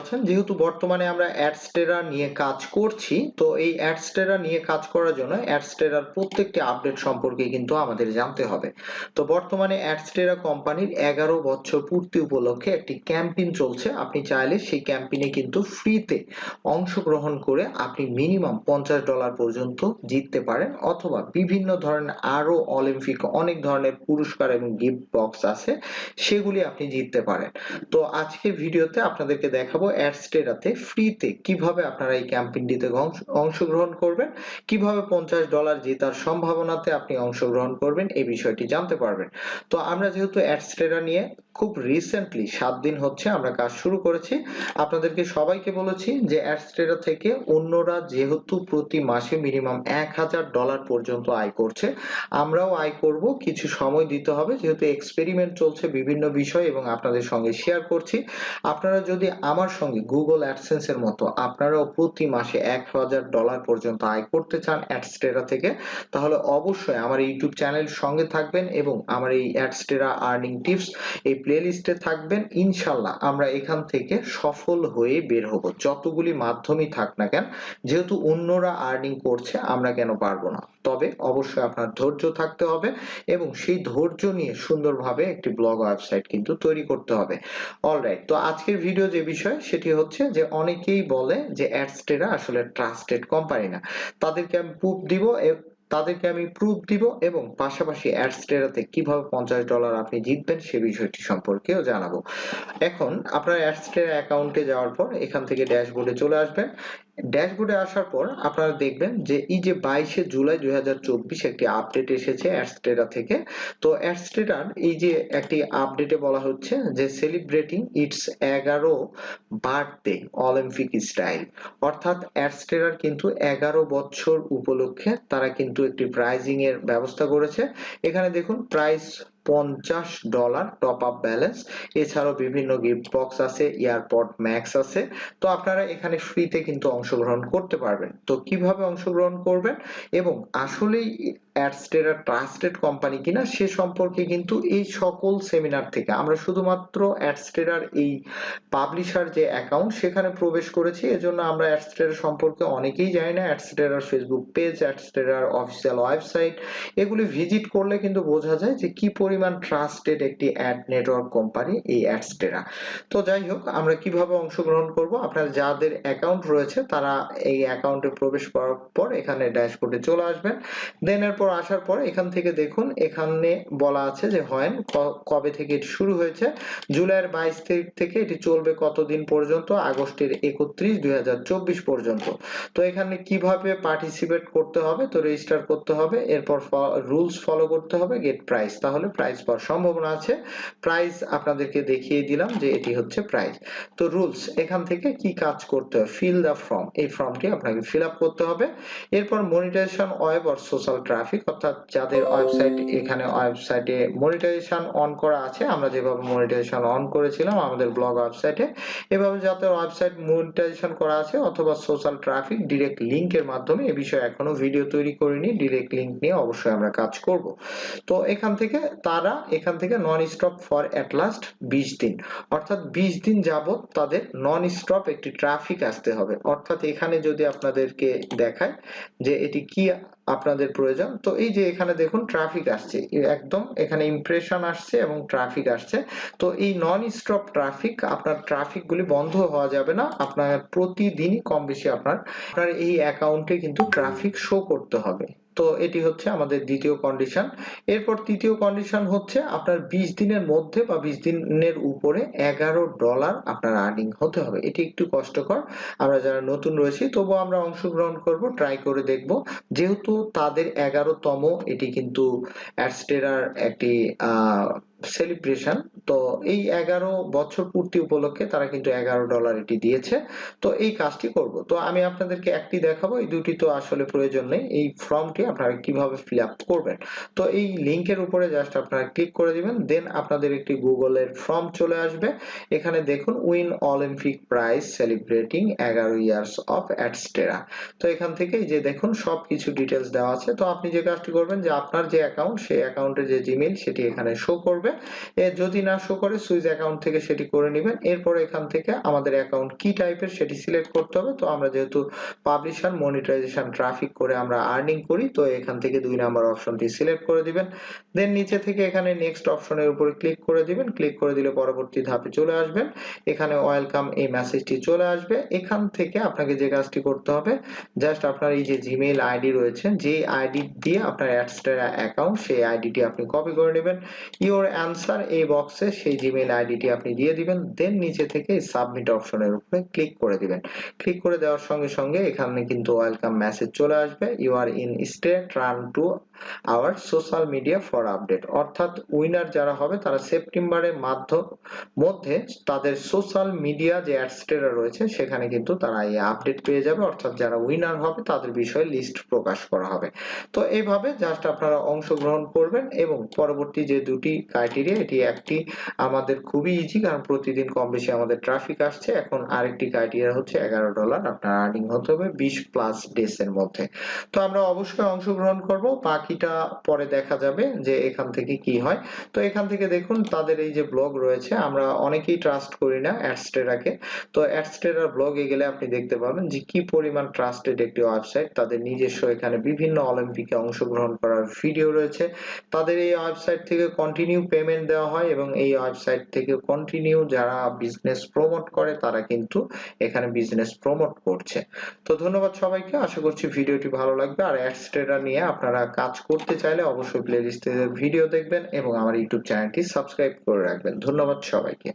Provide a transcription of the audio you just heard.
আছেন। যেহেতু বর্তমানে আমরা অ্যাডস্টেরা নিয়ে কাজ করছি, তো এই অ্যাডস্টেরা নিয়ে কাজ করার জন্য অ্যাডস্টেরার প্রত্যেকটি আপডেট সম্পর্কে কিন্তু আমাদের জানতে হবে। তো বর্তমানে অ্যাডস্টেরা কোম্পানির এগারো বছর পূর্তি উপলক্ষে একটি ক্যাম্পেইন চলছে। আপনি চাইলে সেই ক্যাম্পেইনে কিন্তু ফ্রিতে অংশগ্রহণ করে আপনি মিনিমাম পঞ্চাশ ডলার পর্যন্ত জিততে পারেন, অথবা বিভিন্ন ধরনের আরও অলিম্পিক, অনেক ধরনের পুরস্কার এবং গিফট বক্স আছে, সেগুলি আপনি জিততে পারেন। তো আজকের ভিডিওতে আপনাদেরকে দেখাবো অ্যাডস্টেরাতে ফ্রিতে কীভাবে আপনারা এই ক্যাম্পেইনটিতে অংশগ্রহণ করবেন? কীভাবে পঞ্চাশ ডলার জেতার সম্ভাবনাতে আপনি অংশগ্রহণ করবেন? এই বিষয়টি জানতে পারবেন। তো আমরা যেহেতু অ্যাডস্টেরা নিয়ে খুব রিসেন্টলি সাত দিন হচ্ছে আমরা কাজ শুরু করেছি। আপনাদেরকে সবাইকে বলেছি যে অ্যাডস্টেরা থেকে অন্যরা যেহেতু প্রতি মাসে মিনিমাম এক হাজার ডলার পর্যন্ত আয় করছে, আমরাও আয় করব, কিছু সময় দিতে হবে। যেহেতু এক্সপেরিমেন্ট চলছে বিভিন্ন বিষয় এবং আপনাদের সঙ্গে শেয়ার করছি। আপনারা যদি আমার সঙ্গে গুগল অ্যাডসেন্স এর মতো আপনারাও প্রতি মাসে এক হাজার ডলার পর্যন্ত আয় করতে চান অ্যাডস্টেরা থেকে, তাহলে অবশ্যই আমার ইউটিউব চ্যানেল সঙ্গে থাকবেন এবং আমার এই অ্যাডস্টেরা আর্নিং টিপস এই প্লেলিস্টে থাকবেন, ইনশাল্লাহ আমরা এখান থেকে সফল হয়ে বের হব। যতগুলি মাধ্যমই থাক না কেন, যেহেতু অন্যরা আর্নিং করছে, আমরা কেন পারব না? তবে অবশ্যই আপনার ধৈর্য থাকতে হবে এবং সেই ধৈর্য নিয়ে সুন্দরভাবে একটি ব্লগ ওয়েবসাইট কিন্তু তৈরি করতে হবে। অলরাইট তো আজকের ভিডিও যে বিষয়, সেটি হচ্ছে যে অনেকেই বলে যে অ্যাডস্টেরা আসলে ট্রাস্টেড কোম্পানি না। তাদেরকে আমি প্রুফ দিব তাদেরকে আমি প্রুফ দিব এবং পাশাপাশি অ্যাডস্টেরাতে কীভাবে পঞ্চাশ ডলার আপনি জিতবেন সে বিষয়টি সম্পর্কেও জানাব। এখন আপনার অ্যাডস্টেরা অ্যাকাউন্টে যাওয়ার পর এখান থেকে ড্যাশবোর্ডে চলে আসবেন। ড্যাশবোর্ডে আসার পর আপনারা দেখবেন যে এই যে বাইশে জুলাই দুই একটি আপডেট এসেছে অ্যাডস্টেরা থেকে। তো অ্যাডস্টেরার এই যে একটি আপডেটে বলা হচ্ছে যে সেলিব্রেটিং ইটস এগারো বার্থডে অলিম্পিক স্টাইল অর্থাৎ অ্যাডস্টেরার কিন্তু এগারো বছর উপলক্ষে তারা কিন্তু একটি প্রাইজিং এর ব্যবস্থা করেছে। এখানে দেখুন প্রাইস পঞ্চাশ ডলার টপ আপ ব্যালেন্স এছাড়াও বিভিন্ন গিফট বক্স আছে এয়ারপড ম্যাক্স আছে। তো আপনারা এখানে ফ্রিতে কিন্তু অংশগ্রহণ করতে পারবেন। তো কীভাবে অংশগ্রহণ করবেন? এবং আসলেই অ্যাডস্টেরা ট্রাস্টেড কোম্পানি কিনা সে সম্পর্কে কিন্তু এই সকল সেমিনার থেকে আমরা শুধুমাত্র অ্যাডস্টেরার এই পাবলিশার যে অ্যাকাউন্ট সেখানে প্রবেশ করেছি। এজন্য আমরা অ্যাডস্টেরা সম্পর্কে অনেকেই জানি না। অ্যাডস্টেরার ফেসবুক পেজ অ্যাডস্টেরার অফিসিয়াল ওয়েবসাইট এগুলি ভিজিট করলে কিন্তু বোঝা যায় যে কি পরিমাণ ট্রাস্টেড একটি অ্যাড নেটওয়ার্ক কোম্পানি এই অ্যাডস্টেরা তো যাই হোক, আমরা কীভাবে অংশগ্রহণ করব? আপনার যাদের অ্যাকাউন্ট রয়েছে, তারা এই অ্যাকাউন্টে প্রবেশ করার পর এখানে ড্যাশবোর্ডে চলে আসবেন। দেন এরপর পর আসার পর এখান থেকে দেখুন, এখানে বলা আছে যে হয় কবে থেকে এটি শুরু হয়েছে? জুলাইয়ের বাইশ তারিখ থেকে এটি চলবে কতদিন পর্যন্ত? আগস্টের একত্রিশ, দুই পর্যন্ত। তো এখানে কীভাবে পার্টিসিপেট করতে হবে? তো রেজিস্টার করতে হবে, এরপর রুলস ফলো করতে হবে গেট প্রাইস তাহলে প্রাইস পাওয়ার সম্ভাবনা আছে। প্রাইস আপনাদেরকে দেখিয়ে দিলাম যে এটি হচ্ছে প্রাইস তো রুলস এখান থেকে কি কাজ করতে হবে ফিল দা ফর্ম এই ফর্মটি আপনাকে ফিল আপ করতে হবে। এরপর মনিটাইজেশন ওয়েব আর সোশ্যাল ট্রাফিক ট্রাফিক অর্থাৎ যাদের ওয়েবসাইট এখানে ওয়েবসাইটে মনিটাইজেশন অন করা আছে, আমরা যেভাবে মনিটাইজেশন অন করেছিলাম আমাদের ব্লগ ওয়েবসাইটে এভাবে যাদের ওয়েবসাইট মনিটাইজেশন করা আছে অথবা সোশ্যাল ট্রাফিক ডিরেক্ট লিংকের মাধ্যমে, এ বিষয়ে এখনও ভিডিও তৈরি করিনি ডিরেক্ট লিংক নিয়ে অবশ্যই আমরা কাজ করব। তো এখান থেকে তারা, এখান থেকে non stop for at last বিশ দিন, অর্থাৎ বিশ দিন যাবত তাদের নন স্টপ একটি ট্রাফিক আসতে হবে। অর্থাৎ এখানে যদি আপনাদেরকে দেখায় যে এটি কি আপনাদের প্রয়োজন। তো এই যে এখানে দেখুন ট্রাফিক আসছে। একদম এখানে ইমপ্রেশন আসছে এবং ট্রাফিক আসছে। তো এই নন স্টপ ট্রাফিক আপনার ট্রাফিক গুলি বন্ধ হওয়া যাবে না। আপনার প্রতিদিনই কম বেশি আপনার আপনার এই অ্যাকাউন্টে কিন্তু ট্রাফিক শো করতে হবে। তো এটি হচ্ছে আমাদের দ্বিতীয় কন্ডিশন এরপর তৃতীয় কন্ডিশন হচ্ছে আপনার বিশ দিনের মধ্যে বা বিশ দিনের উপরে এগারো ডলার আপনার আর্নিং হতে হবে। এটি একটু কষ্টকর, আমরা যারা নতুন রয়েছি তবু আমরা অংশগ্রহণ করব ট্রাই করে দেখব। যেহেতু তাদের এগারোতম, এটি কিন্তু অ্যাডস্টেরার একটি সেলিব্রেশন তো এই এগারো বছর পূর্তি উপলক্ষে তারা কিন্তু এগারো ডলার এটি দিয়েছে। তো এই কাজটি করব। তো আমি আপনাদেরকে একটি দেখাবো, এই দুটি তো আসলে প্রয়োজন নেই। এই ফর্মটি আপনারা কীভাবে ফিল আপ করবেন? তো এই লিংকের উপরে জাস্ট আপনারা ক্লিক করে দিবেন দেন আপনাদের একটি গুগলের ফর্ম চলে আসবে। এখানে দেখুন উইন অলিম্পিক প্রাইজ সেলিব্রেটিং এগারো ইয়ার্স অফ অ্যাডস্টেরা তো এখান থেকে যে দেখুন সব কিছু ডিটেলস দেওয়া আছে। তো আপনি যে কাজটি করবেন, যে আপনার যে অ্যাকাউন্ট সেই অ্যাকাউন্টের যে জিমেইল সেটি এখানে শো করবে। করবে যদি না শো করে, সুইচ অ্যাকাউন্ট থেকে সেটি করে নেবেন। এরপর এখান থেকে আমাদের অ্যাকাউন্ট কি টাইপের সেটি সিলেক্ট করতে হবে। তো আমরা যেহেতু পাবলিশার মনিটাইজেশন ট্রাফিক করে আমরা আর্নিং করি, তো এখান থেকে দুই নাম্বার অপশনটি সিলেক্ট করে দিবেন। দেন নিচে থেকে এখানে নেক্সট অপশনের উপরে ক্লিক করে দিবেন। ক্লিক করে দিলে পরবর্তী ধাপে চলে আসবেন। এখানে ওয়েলকাম এই মেসেজটি চলে আসবে। এখান থেকে আপনাকে যে কাজটি করতে হবে জাস্ট আপনার এই যে জিমেইল আইডি রয়েছে, যে আইডি দিয়ে আপনার অ্যাডস্টার অ্যাকাউন্ট সেই আইডিটি আপনি কপি করে নেবেন। ইওর অ্যান্সার এই বক্সে সেই জিমেইল আইডিটি আপনি দিয়ে দিবেন দেন নিচে থেকে সাবমিট অপশনের উপরে ক্লিক করে দিবেন। ক্লিক করে দেওয়ার সঙ্গে সঙ্গে এখানে কিন্তু ওয়েলকাম মেসেজ চলে আসবে। You are in state run to our social media for update অর্থাৎ উইনার যারা হবে, তারা সেপ্টেম্বরের মাধ্যম মধ্যে তাদের সোশ্যাল মিডিয়া যে অ্যাডস্টেরা রয়েছে, সেখানে কিন্তু তারা এই আপডেট পেয়ে যাবে। অর্থাৎ যারা উইনার হবে, তাদের বিষয়ে লিস্ট প্রকাশ করা হবে। তো এইভাবে জাস্ট আপনারা অংশগ্রহণ করবেন এবং পরবর্তী যে দুটি ক্রাইটেরিয়া এটি একটি আমাদের খুবই ইজি কারণ প্রতিদিন কম বেশি আমাদের ট্রাফিক আসছে। এখন আরেকটি ক্রাইটেরিয়া হচ্ছে এগারো ডলার আপনার আর্নিং হতে হবে বিশ প্লাস ডেস এর মধ্যে। তো আমরা অবশ্যই অংশগ্রহণ করব। বাকিটা পরে দেখা যাবে যে এখান থেকে কি হয়। তো এখান থেকে দেখুন, তাদের এই যে ব্লগ রয়েছে, আমরা অনেকেই ট্রাস্ট করি না অ্যাডস্টেরাকে তো অ্যাডস্টেরার ব্লগে গেলে আপনি দেখতে পাবেন যে কি পরিমাণ ট্রাস্টেড একটি ওয়েবসাইট তাদের নিজস্ব এখানে বিভিন্ন অলিম্পিকে অংশগ্রহণ করার ভিডিও রয়েছে। তাদের এই ওয়েবসাইট থেকে কন্টিনিউ পেমেন্ট দেওয়া হয় এবং এই ওয়েবসাইট থেকে কন্টিনিউ যারা বিজনেস প্রমোট করে তারা কিন্তু এখানে বিজনেস প্রমোট করছে। তো ধন্যবাদ সবাইকে, আশা করছি ভিডিওটি ভালো লাগবে। আর অ্যাডস ট্রেডার নিয়ে আপনারা কাজ করতে চাইলে অবশ্যই প্লেলিস্টে ভিডিও দেখবেন এবং আমার ইউটিউব চ্যানেলটি সাবস্ক্রাইব করে রাখবেন। ধন্যবাদ সবাইকে।